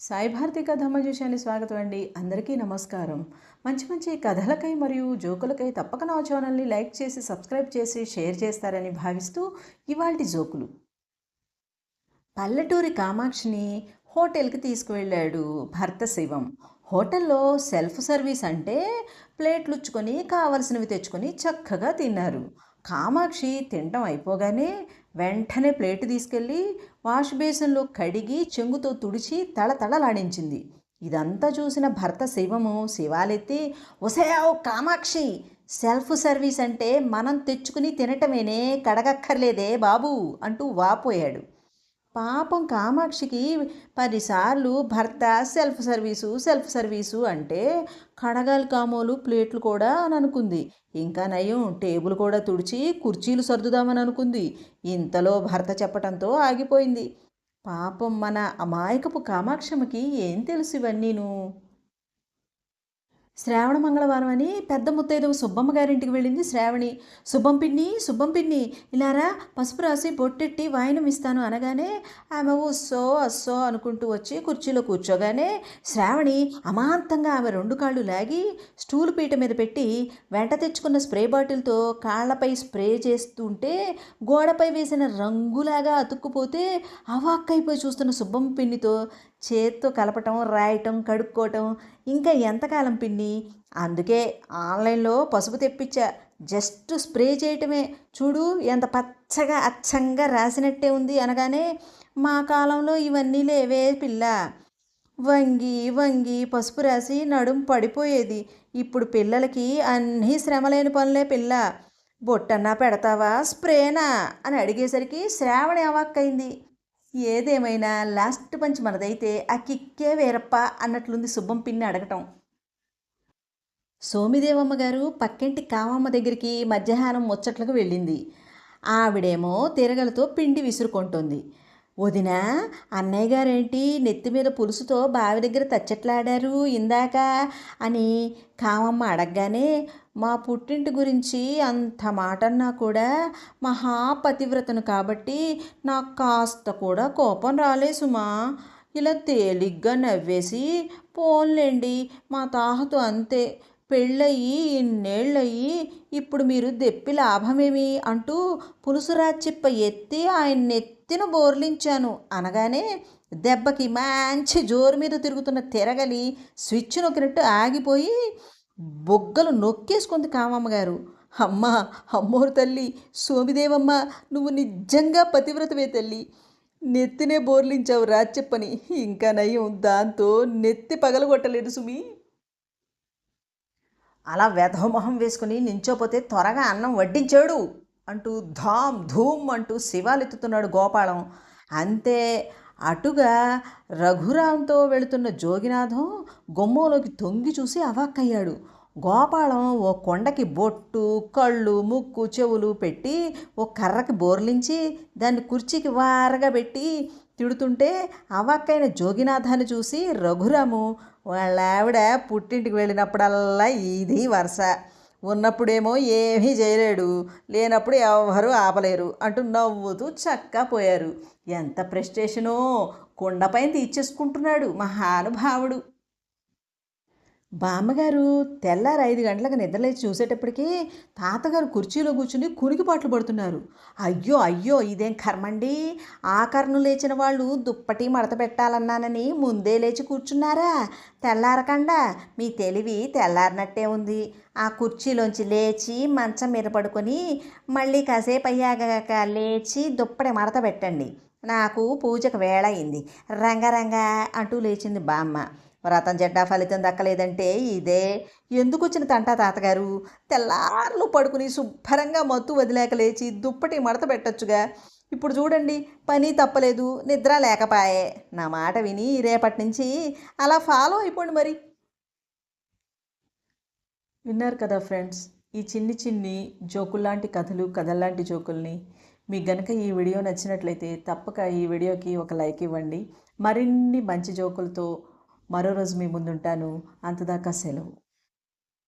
సాయి భారతి కథ మజుషాన్ని స్వాగతం అండి. అందరికీ నమస్కారం. మంచి మంచి కథలకై మరియు జోకులకై తప్పక నా ఛానల్ని లైక్ చేసి సబ్స్క్రైబ్ చేసి షేర్ చేస్తారని భావిస్తూ ఇవాల్టి జోకులు. పల్లెటూరి కామాక్షిని హోటల్కి తీసుకువెళ్ళాడు భర్త శివం. హోటల్లో సెల్ఫ్ సర్వీస్ అంటే ప్లేట్లుచ్చుకొని కావలసినవి తెచ్చుకొని చక్కగా తిన్నారు. కామాక్షి తినటం అయిపోగానే వెంటనే ప్లేట్ తీసుకెళ్ళి వాష్ బేసిన్లో కడిగి చెంగుతో తుడిచి తళతళలాడించింది. ఇదంతా చూసిన భర్త శివము శివాలెత్తి ఒసయావు కామాక్షి సెల్ఫ్ సర్వీస్ అంటే మనం తెచ్చుకుని తినటమేనే కడగక్కర్లేదే బాబు అంటూ వాపోయాడు. పాపం కామాక్షికి పదిసార్లు భర్త సెల్ఫ్ సర్వీసు సెల్ఫ్ సర్వీసు అంటే కడగాలి కామోలు ప్లేట్లు కూడా అని అనుకుంది. ఇంకా నయం టేబుల్ కూడా తుడిచి కుర్చీలు సర్దుదామని అనుకుంది. ఇంతలో భర్త చెప్పటంతో ఆగిపోయింది. పాపం మన అమాయకపు కామాక్షమ్మకి ఏం తెలుసు ఇవన్నీను? శ్రావణ మంగళవారం అని పెద్ద ముత్తైదవ సుబ్బమ్మ గారింటికి వెళ్ళింది శ్రావణి. సుబ్బం పిన్ని సుబ్బం పిన్ని ఇలారా? పసుపు రాసి బొట్టెట్టి వాయినం ఇస్తాను అనగానే ఆమె ఉస్సో అస్సో అనుకుంటూ వచ్చి కుర్చీలో కూర్చోగానే శ్రావణి అమాంతంగా ఆమె రెండు కాళ్ళు లాగి స్టూల్ పీట మీద పెట్టి వెంట తెచ్చుకున్న స్ప్రే బాటిల్తో కాళ్ళపై స్ప్రే చేస్తుంటే గోడపై వేసిన రంగులాగా అతుక్కుపోతే అవాక్కైపోయి చూస్తున్న సుబ్బం పిన్నితో చేత్తో కలపటం రాయటం కడుక్కోవటం ఇంకా ఎంతకాలం పిన్ని? అందుకే ఆన్లైన్లో పసుపు తెప్పించా. జస్ట్ స్ప్రే చేయటమే. చూడు ఎంత పచ్చగా అచ్చంగా రాసినట్టే ఉంది అనగానే మా కాలంలో ఇవన్నీ లేవే పిల్ల. వంగి వంగి పసుపు రాసి నడుం పడిపోయేది. ఇప్పుడు పిల్లలకి అన్నీ శ్రమలేని పనులే పిల్ల. బొట్టన్నా పెడతావా? స్ప్రేనా? అని అడిగేసరికి శ్రావణి అవాక్కైంది. ఏదేమైనా లాస్ట్ పంచ్ మనదైతే ఆ కిక్కే వేరప్ప అన్నట్లుంది సుబ్బం పిన్ని అడగటం. సోమిదేవమ్మ గారు పక్కింటి కామమ్మ దగ్గరికి మధ్యాహ్నం ముచ్చట్లకు వెళ్ళింది. ఆవిడేమో తిరగలతో పిండి విసురుకుంటుంది. వదిన అన్నయ్య గారేంటి? నెత్తి మీద పులుసుతో బావి దగ్గర తచ్చట్లాడారు ఇందాక అని కామమ్మ అడగగానే మా పుట్టింటి గురించి అంత మాటన్నా కూడా మహాపతివ్రతను కాబట్టి నాకు కాస్త కూడా కోపం రాలే సుమా. ఇలా తేలిగ్గా నవ్వేసి పోన్లేండి మా తాహతో అంతే. పెళ్ళయి ఇన్నేళ్ళయి ఇప్పుడు మీరు దెప్పి లాభమేమి? అంటూ పులుసు రాచిప్ప ఎత్తి ఆయన నెత్తిన బోర్లించాను. అనగానే దెబ్బకి మంచి జోరు మీద తిరుగుతున్న తిరగలి స్విచ్ నొక్కినట్టు ఆగిపోయి బొగ్గలు నొక్కేసుకుంది కామమ్మ గారు అమ్మ అమ్మోరు తల్లి సోమిదేవమ్మ నువ్వు నిజంగా పతివ్రతవే తల్లి. నెత్తినే బోర్లించావు రాచెప్పని ఇంకా నయం దాంతో నెత్తి పగలగొట్టలేదు సుమి. అలా వెధమొహం వేసుకుని నించోపోతే త్వరగా అన్నం వడ్డించాడు అంటూ ధామ్ ధూమ్ అంటూ శివాలెత్తుతున్నాడు గోపాలం. అంతే అటుగా రఘురాంతో వెళుతున్న జోగినాథం గుమ్మంలోకి తొంగి చూసి అవాక్కయ్యాడు. గోపాలం ఓ కొండకి బొట్టు కళ్ళు ముక్కు చెవులు పెట్టి ఓ కర్రకి బోర్లించి దాన్ని కుర్చీకి వారగా పెట్టి తిడుతుంటే అవాక్కైన జోగినాథాన్ని చూసి రఘురాము వాళ్ళ ఆవిడ పుట్టింటికి వెళ్ళినప్పుడల్లా ఇది వరుస. ఉన్నప్పుడేమో ఏమీ చేయలేడు. లేనప్పుడు ఎవరు ఆపలేరు అంటూ నవ్వుతూ చక్కా పోయారు ఎంత ప్రెస్టేషనో కుండపైన తీర్చేసుకుంటున్నాడు మహానుభావుడు. బామ్మగారు తెల్లారు ఐదు గంటలకు నిద్రలేచి చూసేటప్పటికి తాతగారు కుర్చీలో కూర్చుని కునికిపాట్లు పడుతున్నారు. అయ్యో అయ్యో ఇదేం కర్మండి? ఆకర్ను లేచిన వాళ్ళు దుప్పటి మడత పెట్టాలన్నానని ముందే లేచి కూర్చున్నారా? తెల్లారకండా మీ తెలివి తెల్లారినట్టే ఉంది. ఆ కుర్చీలోంచి లేచి మంచం మీద పడుకొని మళ్ళీ కాసేపు అయ్యాక లేచి దుప్పటి మడత పెట్టండి. నాకు పూజకు వేళ అయింది రంగరంగ అంటూ లేచింది బామ్మ. వ్రతం జెండా ఫలితం దక్కలేదంటే ఇదే ఎందుకు వచ్చిన తంటా తాతగారు? తెల్లార్లు పడుకుని శుభ్రంగా మత్తు వదిలేక లేచి దుప్పటి మడత పెట్టచ్చుగా. ఇప్పుడు చూడండి పని తప్పలేదు నిద్ర లేకపాయే. నా మాట విని రేపటి నుంచి అలా ఫాలో అయిపోండి మరి. విన్నారు కదా ఫ్రెండ్స్ ఈ చిన్ని చిన్ని జోకుల్లాంటి కథలు కథల్లాంటి జోకుల్ని. మీకు గనక ఈ వీడియో నచ్చినట్లయితే తప్పక ఈ వీడియోకి ఒక లైక్ ఇవ్వండి. మరిన్ని మంచి జోకులతో మరో రోజు మీ ముందుంటాను. అంతదాకా సెలవు.